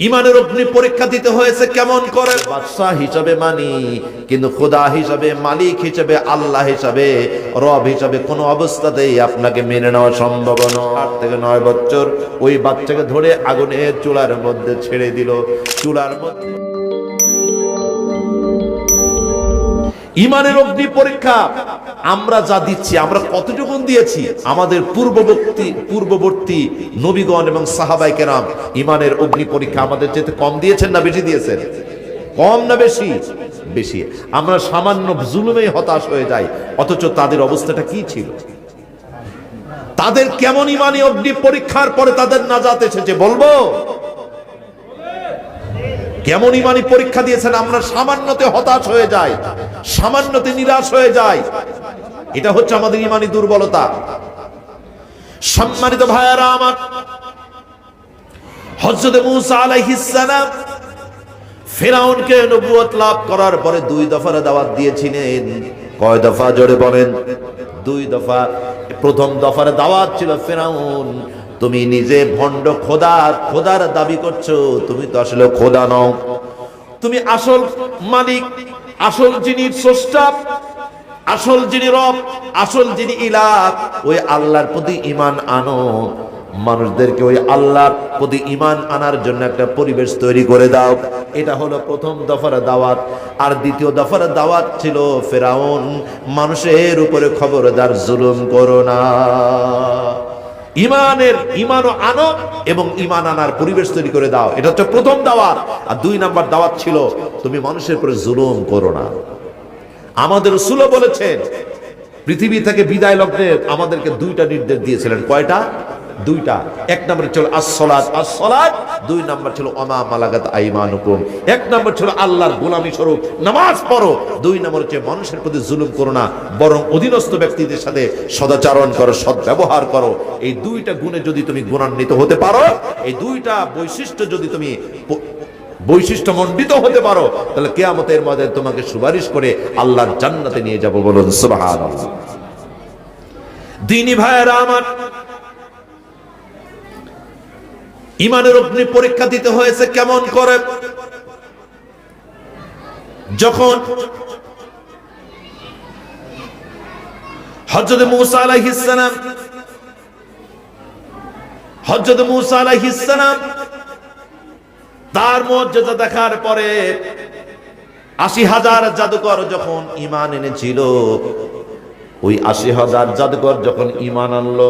ইমানের অগ্নি পরীক্ষা দিতে হয়েছে কেমন করে? বাদশাহ হিসাবে মানি, কিন্তু খোদা হিসাবে, মালিক হিসাবে, আল্লাহ হিসাবে, রব হিসাবে কোনো অবস্থাতেই আপনাকে মেনে নেওয়া সম্ভব নয়। আট থেকে নয় বছর ওই বাচ্চাকে ধরে আগুনের চুলার মধ্যে ছেড়ে দিল। চুলার মধ্যে ইমানের অগ্নি পরীক্ষা। আমরা যা দিচ্ছি, আমরা কতটুকু দিয়েছি? আমাদের পূর্ববর্তী পূর্ববর্তী নবীগণ এবং সাহাবাই কেরাম ইমানের অগ্নি পরীক্ষা আমাদের যেতে কম দিয়েছেন না বেশি দিয়েছেন? কম না বেশি? বেশি। আমরা সামান্য জুলুমেই হতাশ হয়ে যাই, অথচ তাদের অবস্থাটা কি ছিল? তাদের কেমন ইমানি অগ্নি পরীক্ষার পরে তাদের নাজাত এসেছে, বলব? কেমন ইমানি পরীক্ষা দিয়েছেন, আমরা সামান্যতে হতাশ হয়ে যাই, সামান্যতে নিরাশ হয়ে যাই। এটা হচ্ছে আমাদের ইমানি দুর্বলতা। সম্মানিত ভাইয়ারা আমার, হযরত মুসা সালাম ফেরাউনকে নবুয়ত লাভ করার পরে দুই দফার দাওয়াত দিয়েছিলেন। কয় দফা? জোরে বলেন। দুই দফা। প্রথম দফার দাওয়াত ছিল ফেরাউন। তুমি নিজে ভণ্ড খোদা, খোদার দাবি করছ, তুমি তো আসলে খোদা নও। তুমি আসল মালিক, আসল যিনি স্রষ্টা, আসল যিনি রব, আসল যিনি ইলাহ, ওই আল্লাহর প্রতি ইমান আনো। মানুষদেরকে ওই আল্লাহর প্রতি ইমান আনার জন্য একটা পরিবেশ তৈরি করে দাও। এটা হলো প্রথম দফার দাওয়াত। আর দ্বিতীয় দফার দাওয়াত ছিল ফেরাউন, মানুষের উপরে খবরদার জুলুম করো না। ইমানের ইমানও আনো এবং ইমান আনার পরিবেশ তৈরি করে দাও। এটা হচ্ছে প্রথম দাওয়াত। আর দুই নাম্বার দাওয়াত ছিল, তুমি মানুষের উপরে জুলুম করো না। আমাদের সুলো বলেছেন, পৃথিবী থেকে বিদায় লগ্নে আমাদেরকে দুইটা নির্দেশ দিয়েছিলেন। কয়টা? দুইটা। এক নম্বর ছিল আসলাদ আসলাদ দুই নম্বর ছিল অমা মালাগাত আইমানুকুম। এক নম্বর ছিল আল্লাহর গোলামী স্বরূপ। নামাজ পড়ো। দুই নম্বর হচ্ছে মানুষের প্রতি জুলুম করো না। বরং অধীনস্থ ব্যক্তিদের সাথে সদাচরণ করো, সদ্ব্যবহার করো। এই দুইটা গুণে যদি তুমি গুণান্বিত হতে পারো, এই দুইটা বৈশিষ্ট্য যদি তুমি বৈশিষ্ট্য মণ্ডিত হতে পারো, তাহলে কেয়ামতের মধ্যে তোমাকে সুপারিশ করে আল্লাহর জান্নাতে নিয়ে যাব বলুন, সুবহানাল্লাহ। দিনী ভাইয়েরা আমার ইমানের অগ্নি পরীক্ষা দিতে হয়েছে কেমন করে? যখন হজরত মুসা আলাইহিস সালাম হজরত মুসা আলাইহিস সালাম তার মর্যাদা দেখার পরে আশি হাজার জাদুকর যখন ইমান এনেছিল ওই আশি হাজার জাদুকর যখন ইমান আনলো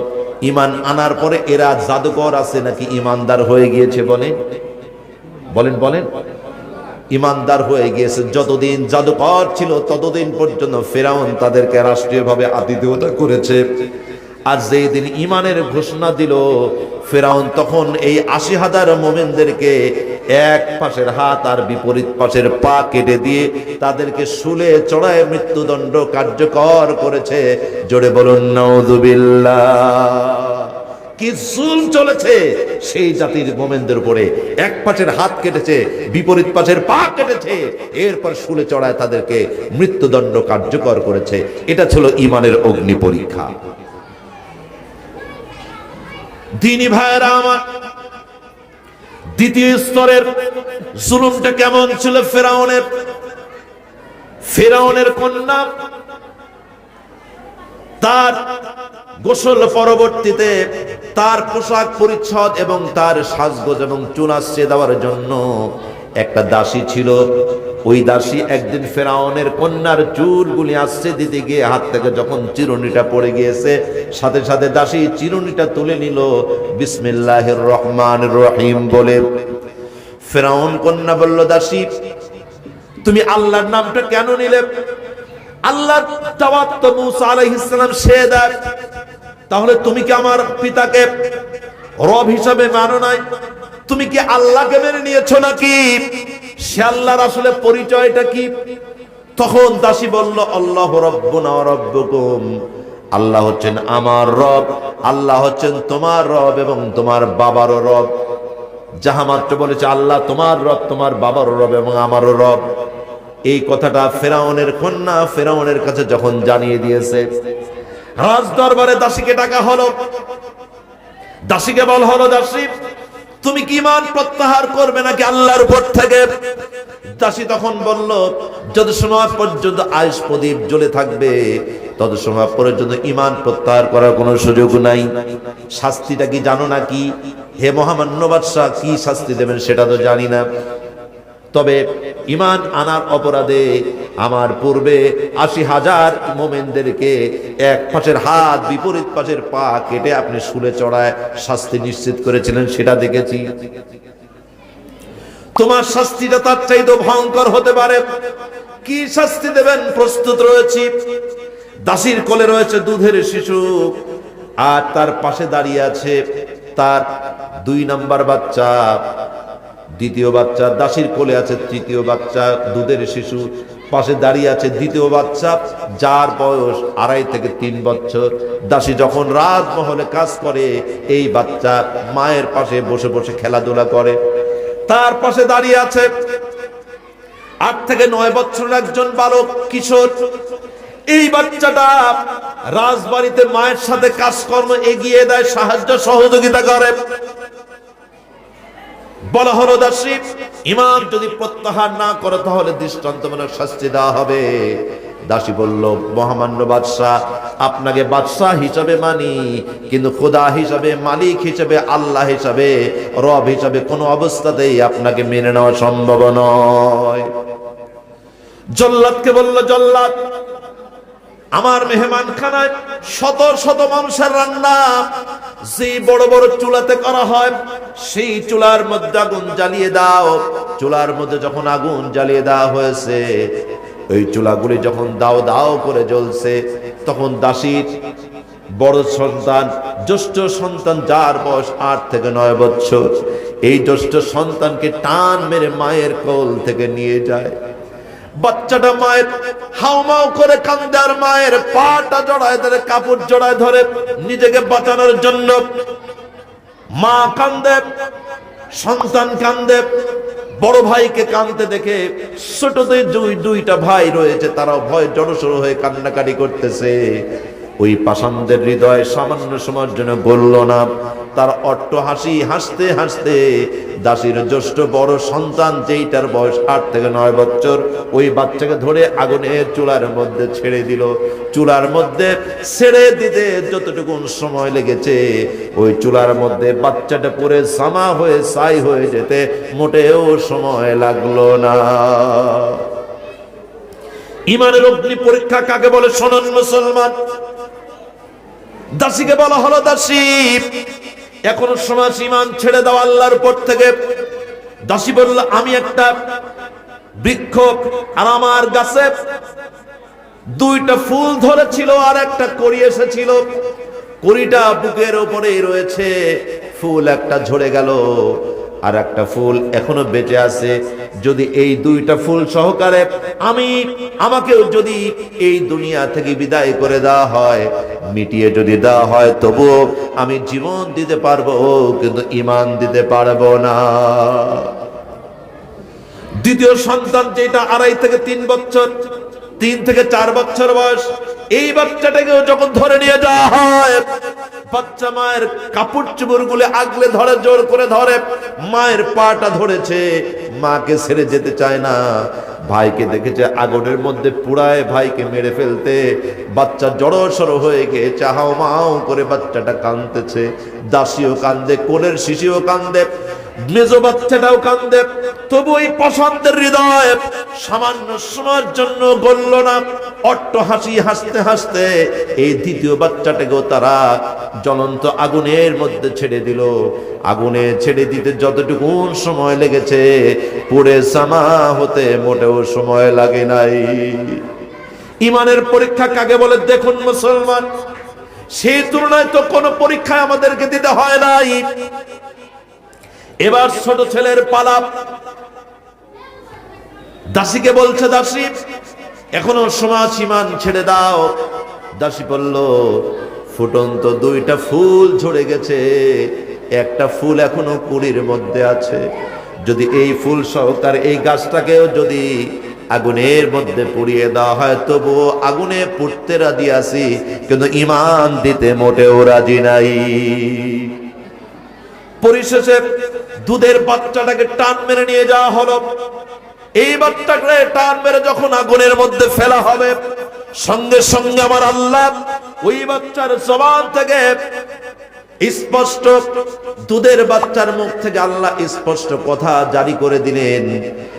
ইমান আনার পরে এরা জাদুকর আছে নাকি ইমানদার হয়ে গিয়েছে বলে বলেন বলেন। ইমানদার হয়ে গিয়েছে, যতদিন জাদুকর ছিল ততদিন পর্যন্ত ফেরাউন তাদেরকে রাষ্ট্রীয়ভাবে আতিথেয়তা করেছে। আর যেই দিন ইমানের ঘোষণা দিল, ফেরাউন তখন এই আশি হাজার মোমেনদেরকে এক পাশের হাত আর বিপরীত পাশের পা কেটে দিয়ে তাদেরকে শুলে চড়ায় মৃত্যুদণ্ড কার্যকর করেছে। জোরে বলুন নাউযুবিল্লাহ কি জুল চলেছে সেই জাতির মোমেনদের উপরে। এক পাশের হাত কেটেছে, বিপরীত পাশের পা কেটেছে, এরপর শুলে চড়ায় তাদেরকে মৃত্যুদণ্ড কার্যকর করেছে। এটা ছিল ইমানের অগ্নি পরীক্ষা। দিনী ভাইয়েরা আমার দ্বিতীয় স্তরের জুলুমটা কেমন ছিল ফেরাউনের? ফেরাউনের কন্যা তার গোসল পরবর্তীতে তার পোশাক পরিচ্ছদ এবং তার সাজগোজ এবং চুল আসছে দেওয়ার জন্য একটা দাসী ছিল। ওই দাসী একদিন ফেরাউনের কন্যার চুলগুলি আসছে দিতে গিয়ে হাত থেকে যখন চিরুনিটা পড়ে গিয়েছে, সাথে সাথে দাসী চিরুনিটা তুলে নিল, বিসমিল্লাহির রহমান রহিম বলে। ফেরাউন কন্যা বলল, দাসী, তুমি আল্লাহর নামটা কেন নিলে? আল্লাহ দাওয়াত মুসা আলাইহিস সে দেয়। তাহলে তুমি কি আমার পিতাকে রব হিসাবে মানো নাই? তুমি কি আল্লাহকে মেনে নিয়েছো নাকি? সে আল্লাহর আসলে পরিচয়টা কি? তখন দাসী বলল, আল্লাহ রব্বুনা রব্বুকুম। আল্লাহ হচ্ছেন আমার রব, আল্লাহ হচ্ছেন তোমার রব এবং তোমার বাবারও রব। যাহা মাত্র বলেছে, আল্লাহ তোমার রব, তোমার বাবারও রব এবং আমারও রব। এই কথাটা ফেরাউনের কন্যা ফেরাউনের কাছে যখন জানিয়ে দিয়েছে রাজ দরবারে দাসীকে ডাকা হলো। দাসীকে বল হলো, দাসী তুমি কি ইমান প্রত্যাহার করবে নাকি আল্লাহর উপর থেকে? চাষী তখন বলল, যত সময় পর্যন্ত আয়ুষ প্রদীপ জ্বলে থাকবে, তত সময় পর্যন্ত ইমান প্রত্যাহার করার কোনো সুযোগ নাই। শাস্তিটা কি জানো নাকি? হে মহামান্য বাদশাহ, কি শাস্তি দেবেন সেটা তো জানি না। তবে ইমান আনার অপরাধে আমার পূর্বে আশি হাজার মোমেনদেরকে এক পাশের হাত, বিপরীত পাশের পা কেটে আপনি শুলে চড়ায় শাস্তি নিশ্চিত করেছিলেন, সেটা দেখেছি। তোমার শাস্তিটা তার চাইতে ভয়ঙ্কর হতে পারে। কি শাস্তি দেবেন? প্রস্তুত রয়েছি। দাসির কোলে রয়েছে দুধের শিশু, আর তার পাশে দাঁড়িয়ে আছে তার দুই নাম্বার বাচ্চা। দ্বিতীয় বাচ্চা, দাসির কোলে আছে তৃতীয় বাচ্চা, দুধের শিশু, পাশে দাঁড়িয়ে আছে দ্বিতীয় বাচ্চা, যার বয়স আড়াই থেকে তিন বছর। দাসী যখন রাজমহলে কাজ করে, এই বাচ্চা মায়ের পাশে বসে বসে খেলাধুলা করে। তার পাশে দাঁড়িয়ে আছে আট থেকে নয় বছরের একজন বালক, কিশোর। এই বাচ্চাটা রাজবাড়িতে মায়ের সাথে কাজকর্ম এগিয়ে দেয়, সাহায্য, সহযোগিতা করে। বলা হলো দাসী ইমাম যদি প্রত্যাহার না করে তাহলে দৃষ্টান্তমূলক শাস্তি দেওয়া হবে। দাসী বলল, মহামান্য বাদশাহ, আপনাকে বাদশাহ হিসাবে মানি, কিন্তু খোদা হিসাবে, মালিক হিসাবে, আল্লাহ হিসাবে, রব হিসাবে কোনো অবস্থাতেই আপনাকে মেনে নেওয়া সম্ভব নয়। জল্লাদকে বলল, জল্লাদ আমার মেহমান খানায় শত শত মানুষের রান্না, যে বড় বড় চুলাতে করা হয়, সেই চুলার মধ্যে আগুন জ্বালিয়ে দাও। চুলার মধ্যে যখন আগুন জ্বালিয়ে দেওয়া হয়েছে, ওই চুলাগুলি যখন দাও দাও করে জ্বলছে, তখন দাসীর বড় সন্তান, জ্যেষ্ঠ সন্তান যার বয়স আট থেকে নয় বছর, এই জ্যেষ্ঠ সন্তানকে টান মেরে মায়ের কোল থেকে নিয়ে যায়। বাচ্চাটা মায়ের হাউমাউ করে কান্দার মায়ের পাটা জড়ায় ধরে, কাপড় জড়ায় ধরে নিজেকে বাঁচানোর জন্য মা কান্দে, সন্তান কান্দে, বড় ভাইকে কান্দতে দেখে ছোটদের দুই, দুইটা ভাই রয়েছে, তারাও ভয় জড়সড় হয়ে কান্নাকাটি করতেছে। ওই পাষাণদের হৃদয় সামান্য সময়ের জন্য বলল না তার অট্ট হাসি হাসতে হাসতে দাসীর জ্যেষ্ঠ বড় সন্তান যেইটার বয়স আট থেকে নয় বছর, ওই বাচ্চাকে ধরে আগুনের চুলার মধ্যে ছেড়ে দিল। চুলার মধ্যে ছেড়ে দিতে যতটুকু সময় লেগেছে, ওই চুলার মধ্যে বাচ্চাটা পরে সামা হয়ে সাই হয়ে যেতে মোটেও সময় লাগল না। ইমানের অগ্নি পরীক্ষা কাকে বলে শোনন মুসলমান? দাসীকে বলা হলো দাসী। এখনও সমাজ ইমান ছেড়ে দাও আল্লাহর উপর থেকে। দাসী বলল আমি একটা বৃক্ষ আর আমার গাছে দুইটা ফুল ধরেছিল আর একটা করি এসেছিল। কুড়িটা বুকের ওপরেই রয়েছে। ফুল একটা ঝরে গেল। আর একটা ফুল এখনও বেঁচে আছে। যদি এই দুইটা ফুল সহকারে আমি আমাকেও যদি এই দুনিয়া থেকে বিদায় করে দেওয়া হয়, মিটিয়ে যদি দেওয়া হয়, তবুও আমি জীবন দিতে পারব, কিন্তু ইমান দিতে পারব না। দ্বিতীয় সন্তান যেটা আড়াই থেকে তিন বছর, তিন থেকে চার বছর বয়স এই বাচ্চাটাকেও যখন ধরে নিয়ে যাওয়া হয় বাচ্চা মায়ের কাপড় চুপড়গুলো আগলে ধরে, জোর করে ধরে, মায়ের পাটা ধরেছে, মাকে ছেড়ে যেতে চায় না। ভাইকে দেখেছে আগুনের মধ্যে পুড়ায়, ভাইকে মেরে ফেলতে। বাচ্চা জড়ো সড়ো হয়ে গিয়ে চাহাও মাও করে বাচ্চাটা কাঁদতেছে। দাসীও কান্দে কোলের শিশিও কান্দে মেজ বাচ্চাটাও কান্দে, তবু ওই পছন্দের হৃদয় সামান্য জন্য না। অট্ট হাসি হাসতে হাসতে এই দ্বিতীয় বাচ্চাটাকেও তারা জ্বলন্ত আগুনের মধ্যে ছেড়ে দিল। আগুনে ছেড়ে দিতে যতটুকু সময় লেগেছে, পুড়ে সামা হতে মোটেও সময় লাগে নাই। ইমানের পরীক্ষা কাকে বলে দেখুন মুসলমান? সেই তুলনায় তো কোনো পরীক্ষা আমাদেরকে দিতে হয় নাই। এবার ছোট ছেলের পালাপ দাসীকে বলছে, দাসী, এখনও সমাজ ইমান ছেড়ে দাও। দাসী বলল, ফুটন্ত দুইটা ফুল ঝরে গেছে। একটা ফুল এখনও কুড়ির মধ্যে আছে। যদি এই ফুল সহকার এই গাছটাকেও যদি আগুনের মধ্যে পুড়িয়ে দেওয়া হয় তবুও আগুনে পুড়তে রাজি আছি, কিন্তু ইমান দিতে মোটেও রাজি নাই। পরিশেষে দুধের বাচ্চাটাকে টান মেরে নিয়ে যাওয়া হলো। এই বাচ্চাটাকে টান মেরে যখন আগুনের মধ্যে ফেলা হবে, সঙ্গে সঙ্গে আমার আল্লাহ ওই বাচ্চার জবান থেকে স্পষ্ট দুধের বাচ্চার মুখ থেকে আল্লাহ স্পষ্ট কথা জারি করে দিলেন।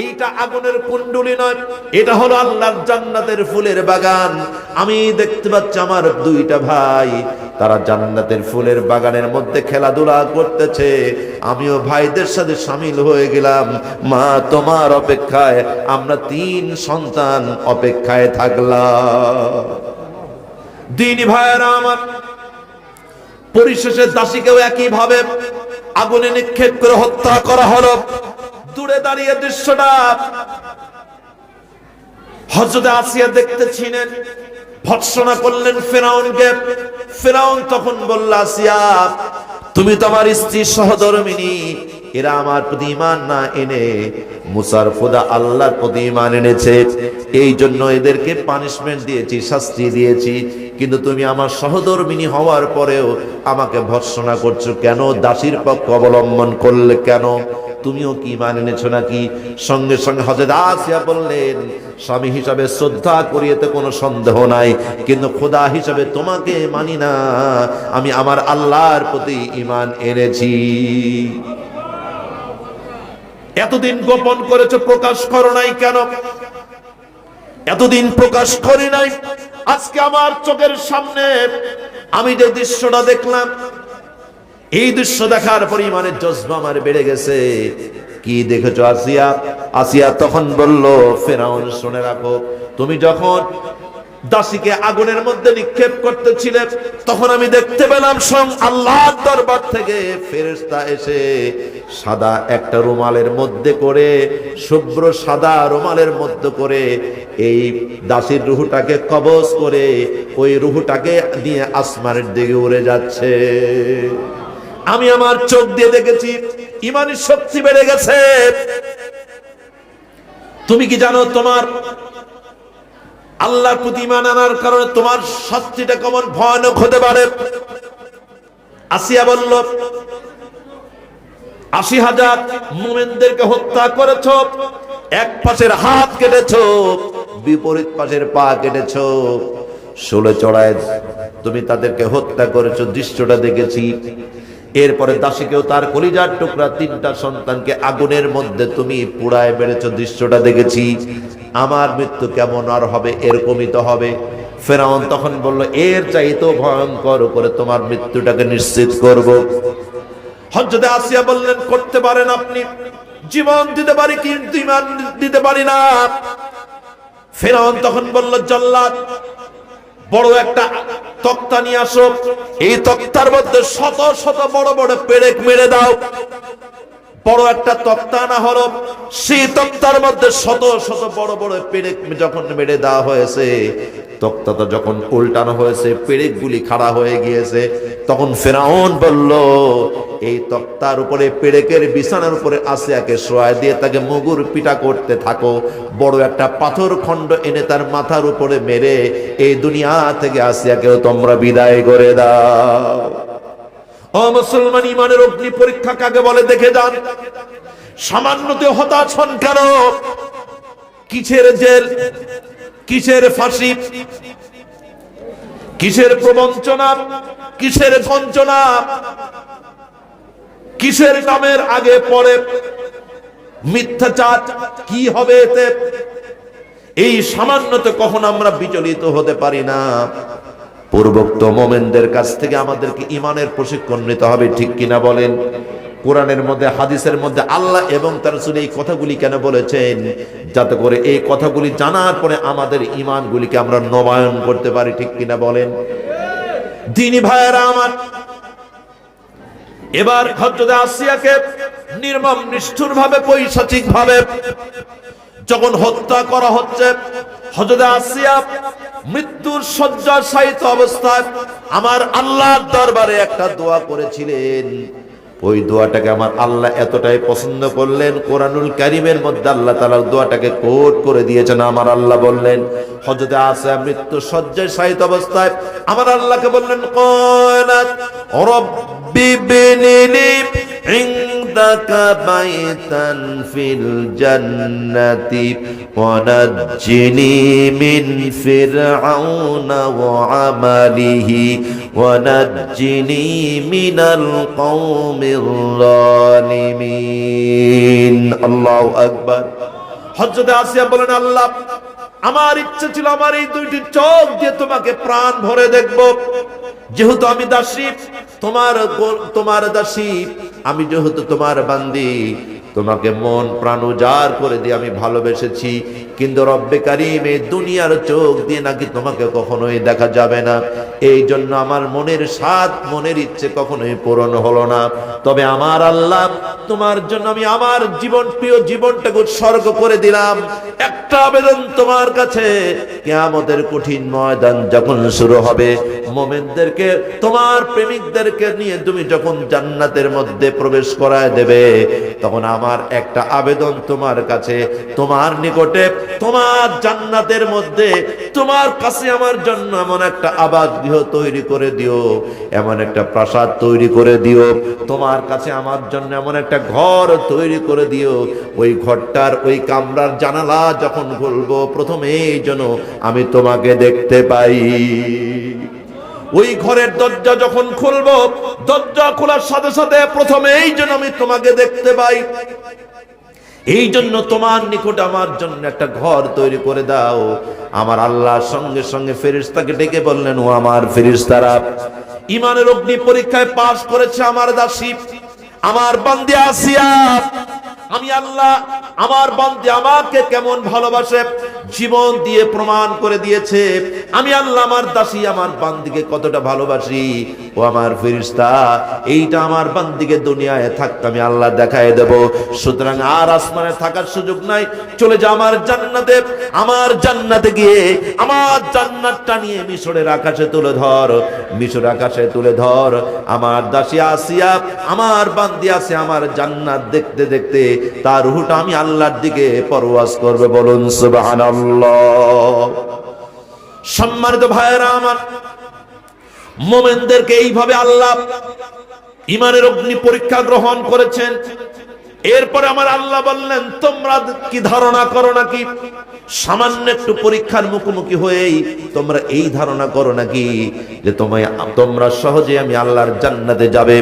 এইটা আগুনের কুণ্ডুলি নয়, এটা হলো আল্লাহর জান্নাতের ফুলের বাগান। আমি দেখতে পাচ্ছি আমার দুইটা ভাই, তারা জান্নাতের ফুলের বাগানের মধ্যে খেলাধুলা করতেছে। আমিও ভাইদের সাথে সামিল হয়ে গেলাম। মা, তোমার অপেক্ষায় আমরা তিন সন্তান অপেক্ষায় থাকলাম। দিনী ভাইয়েরা আমার, পরিশেষে দাসীকেও একইভাবে আগুনে নিক্ষেপ করে হত্যা করা হলো। দূরে দাঁড়িয়ে দৃশ্যটা হজরত আসিয়া দেখতেছিলেন, ভৎসনা করলেন ফেরাউনকে। ফেরাউন তখন বলল, আসিয়া, তুমি তো আমার স্ত্রী সহধর্মিনী, এরা আমার প্রতি ইমান না এনে মুসার খোদা আল্লাহর প্রতি ইমান এনেছে। এই জন্য এদেরকে পানিশমেন্ট দিয়েছি, শাস্তি দিয়েছি। কিন্তু তুমি আমার সহধর্মিনী হওয়ার পরেও আমাকে ভর্সনা করছ কেন? দাসীর পক্ষ অবলম্বন করলে কেন? তুমিও কি মান এনেছো নাকি? সঙ্গে সঙ্গে হজরত আসিয়া বললেন, স্বামী হিসাবে শ্রদ্ধা করিয়েতে কোনো সন্দেহ নাই, কিন্তু খোদা হিসাবে তোমাকে মানি না, আমি আমার আল্লাহর প্রতি ইমান এনেছি। এতদিন গোপন করেছ, প্রকাশ করো নাই কেন? এতদিন প্রকাশ করি নাই, আজকে আমার চোখের সামনে আমি যে দৃশ্যটা দেখলাম এই দৃশ্য দেখার পরিমাণে জজবা আমার বেড়ে গেছে। কি দেখেছ আসিয়া? আসিয়া তখন বলল, ফেরাউন, শুনে রাখো, তুমি যখন দাসীকে আগুনের মধ্যে নিক্ষেপ করতেছিলে, তখন আমি দেখতে পেলাম সং আল্লাহর দরবার থেকে ফেরেশতা এসে সাদা একটা রুমালের মধ্যে করে, শুভ্র সাদা রুমালের মধ্যে করে এই দাসীর রুহুটাকে কবজ করে, ওই রুহুটাকে নিয়ে আসমানের দিকে উড়ে যাচ্ছে। আমি আমার চোখ দিয়ে দেখেছি, ইমানের শক্তি বেড়ে গেছে। তুমি কি জানো তোমার আল্লাহর প্রতি ইমান আনার কারণে তোমার শাস্তিটা কেমন ভয়ানক হতে পারে? আসিয়া বলল, আশি হাজার মোমেনদেরকে হত্যা করেছ, এক পাশের হাত কেটেছ, বিপরীত পাশের পা কেটেছ। ষোলো চড়ায় তুমি তাদেরকে হত্যা করেছ, দৃশ্যটা দেখেছি। এরপরে দাসীকেও তার কলিজার টুকরা তিনটা সন্তানকে আগুনের মধ্যে তুমি পুড়ায় বেড়েছ দৃশ্যটা দেখেছি। আমার মৃত্যু কেমন আর হবে? এরকমই তো হবে। ফেরাউন তখন বলল, এর চাইতেও ভয়ঙ্কর করে তোমার মৃত্যুটাকে নিশ্চিত করব। হজরতে আসিয়া বললেন, করতে পারেন আপনি। জীবন দিতে পারি কিন্তু ইমান দিতে পারি না। ফেরাউন তখন বলল, জল্লাদ বড় একটা তক্তা নিয়ে আসো। এই তক্তার মধ্যে শত শত বড় বড় পেরেক মেরে দাও। বড় একটা তক্তা না হলো, সেই তক্তার মধ্যে শত শত বড় বড় পেরেক যখন মেরে দেওয়া হয়েছে, তক্তাটা যখন উল্টানো হয়েছে, পেরেকগুলি খাড়া হয়ে গিয়েছে, তখন ফেরাউন বলল, এই তক্তার উপরে, পেরেকের বিছানার উপরে আসিয়াকে শোয়ায় দিয়ে তাকে মুগুর পিটা করতে থাকো। বড় একটা পাথর খণ্ড এনে তার মাথার উপরে মেরে এই দুনিয়া থেকে আসিয়াকেও তোমরা বিদায় করে দাও। ও মুসলমান, ইমানের অগ্নি পরীক্ষা কাকে বলে দেখে যান। সামান্যতে হতাশ হন কেন? কিসের জেল? কিসের ফাঁসি? কিসের প্রবঞ্চনা? কিসের বঞ্চনা কিসের নামের আগে পরে মিথ্যাচার কি হবে এতে? এই সামান্যতে কখন আমরা বিচলিত হতে পারি না। পূর্বোক্ত মোমেনদের কাছ থেকে আমাদেরকে ইমানের প্রশিক্ষণ নিতে হবে, ঠিক কিনা বলেন? কোরআনের মধ্যে, হাদিসের মধ্যে আল্লাহ এবং তার রসুল এই কথাগুলি কেন বলেছেন? যাতে করে এই কথাগুলি জানার পরে আমাদের ইমানগুলিকে আমরা নবায়ন করতে পারি, ঠিক কিনা বলেন? দিনী ভাইয়েরা আমার, এবার হজরত আসিয়াকে নির্মম নিষ্ঠুর ভাবে পৈশাচিক ভাবে যখন হত্যা করা হচ্ছে হজরত আসিয়া মৃত্যুর শয্যাশায়িত অবস্থায় আমার আল্লাহর দরবারে একটা দোয়া করেছিলেন। ওই দোয়াটাকে আমার আল্লাহ এতটাই পছন্দ করলেন কোরআনুল কারিমের মধ্যে আল্লাহ তালার দোয়াটাকে কোট করে দিয়েছেন আমার আল্লাহ বললেন হজরতে আসে মৃত্যু শয্যায় শায়িত অবস্থায় আমার আল্লাহকে বললেন কয়নাত রব্বি বিনিলি عندك بيتا في الجنة ونجني من فرعون وعمله ونجني من القوم الظالمين الله أكبر হজরতে আসিয়া বলেন আল্লাহ আমার ইচ্ছে ছিল আমার এই দুইটি চোখ দিয়ে তোমাকে প্রাণ ভরে দেখব যেহেতু আমি দাসী তোমার গো- তোমার দাসী আমি যেহেতু তোমার বান্দি তোমাকে মন প্রাণ উজাড় করে দিয়ে আমি ভালোবেসেছি। কিন্তু রব্বে কারিম এই দুনিয়ার চোখ দিয়ে নাকি তোমাকে কখনোই দেখা যাবে না। এই জন্য আমার মনের স্বাদ, মনের ইচ্ছে কখনোই পূরণ হলো না। তবে আমার আল্লাহ, তোমার জন্য আমি আমার জীবন, প্রিয় জীবনটাকে উৎসর্গ করে দিলাম। একটা আবেদন তোমার কাছে, কেয়ামতের কঠিন ময়দান যখন শুরু হবে, মোমেনদেরকে, তোমার প্রেমিকদেরকে নিয়ে তুমি যখন জান্নাতের মধ্যে প্রবেশ করায় দেবে, তখন আমার একটা আবেদন তোমার কাছে। তোমার নিকটে, তোমার জান্নাতের মধ্যে, তোমার কাছে আমার জন্য এমন একটা আবাদ গৃহ তৈরি করে দিও, এমন একটা প্রাসাদ তৈরি করে দিও, তোমার কাছে আমার জন্য এমন একটা ঘর তৈরি করে দিও। ওই ঘরটার, ওই কামরার জানালা যখন খুলবো, প্রথমেই যেন আমি তোমাকে দেখতে পাই। ওই ঘরের দরজা যখন খুলবো, দরজা খোলার সাথে সাথে প্রথমে এই জন্য আমি তোমাকে দেখতে পাই। এই জন্য তোমার নিকট আমার জন্য একটা ঘর তৈরি করে দাও। আমার আল্লাহর সঙ্গে সঙ্গে ফেরিস্তাকে ডেকে বললেন, ও আমার ফেরিস্তারা ইমানের অগ্নি পরীক্ষায় পাশ করেছে আমার দাসী, আমার বান্দি আসিয়া, আমি আল্লাহ, আমার বান্দি আমাকে কেমন ভালোবাসে? জীবন দিয়ে প্রমাণ করে দিয়েছে আমি আল্লাহ আমার দাসী আমার বান্দিকে কতটা ভালোবাসি। ও আমার ফিরিস্তা এইটা আমার বান্দিকে দুনিয়ায় থাকতে আমি আল্লাহ দেখায় দেব। সুতরাং আর আসমানে থাকার সুযোগ নাই, চলে যা আমার জান্নাতে। আমার জান্নাতে গিয়ে আমার জান্নাতটা নিয়ে মিশরের আকাশে তুলে ধর মিশর আকাশে তুলে ধর। আমার দাসী আসিয়া, আমার বান্দি আছে আমার জান্নাত দেখতে দেখতে, তার রুহটা আমি আল্লাহর দিকে পরওয়াজ করবে বলুন, সুবহানাল্লাহ। সম্মানিত ভাইয়েরা আমার মোমেনদেরকে এইভাবে আল্লাহ ইমানের অগ্নি পরীক্ষা গ্রহণ করেছেন। এরপরে আমার আল্লাহ বললেন, তোমরা কি ধারণা করো নাকি? সামান্য একটু পরীক্ষার মুখোমুখি হয়েই তোমরা এই ধারণা করো নাকি যে তোমায়, তোমরা সহজে আমি আল্লাহর জান্নাতে যাবে।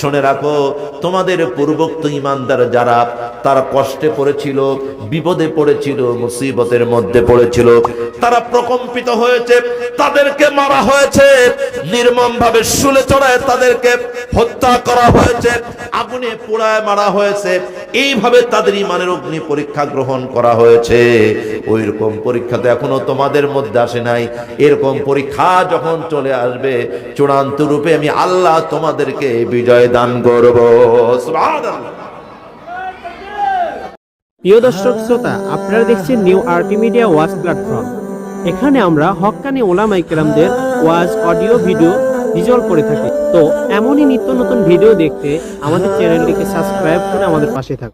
শুনে রাখো, তোমাদের পূর্বোক্ত ইমানদার যারা, তারা কষ্টে পড়েছিল, বিপদে পড়েছিল, মুসিবতের মধ্যে পড়েছিল, তারা প্রকম্পিত হয়েছে, তাদেরকে মারা হয়েছে নির্মম ভাবে শুলে চড়ায় তাদেরকে হত্যা করা হয়েছে, আগুনে পোড়ায় মারা হয়েছে, এইভাবে তাদের ইমানের অগ্নি পরীক্ষা গ্রহণ করা হয়েছে। ওই রকম পরীক্ষা তো এখনও তোমাদের মধ্যে আসে নাই। এরকম পরীক্ষা যখন চলে আসবে, চূড়ান্ত রূপে আমি আল্লাহ তোমাদেরকে বিজয় দান করব। প্রিয় দর্শক শ্রোতা, আপনারা দেখছেন নিউ আরটি মিডিয়া ওয়াজ প্ল্যাটফর্ম এখানে আমরা হক্কানি ওলামা ইকরামদের ওয়াজ, অডিও, ভিডিও ভিজুয়াল করে থাকি। তো এমনই নিত্য নতুন ভিডিও দেখতে আমাদের চ্যানেলটিকে সাবস্ক্রাইব করে আমাদের পাশে থাকুন।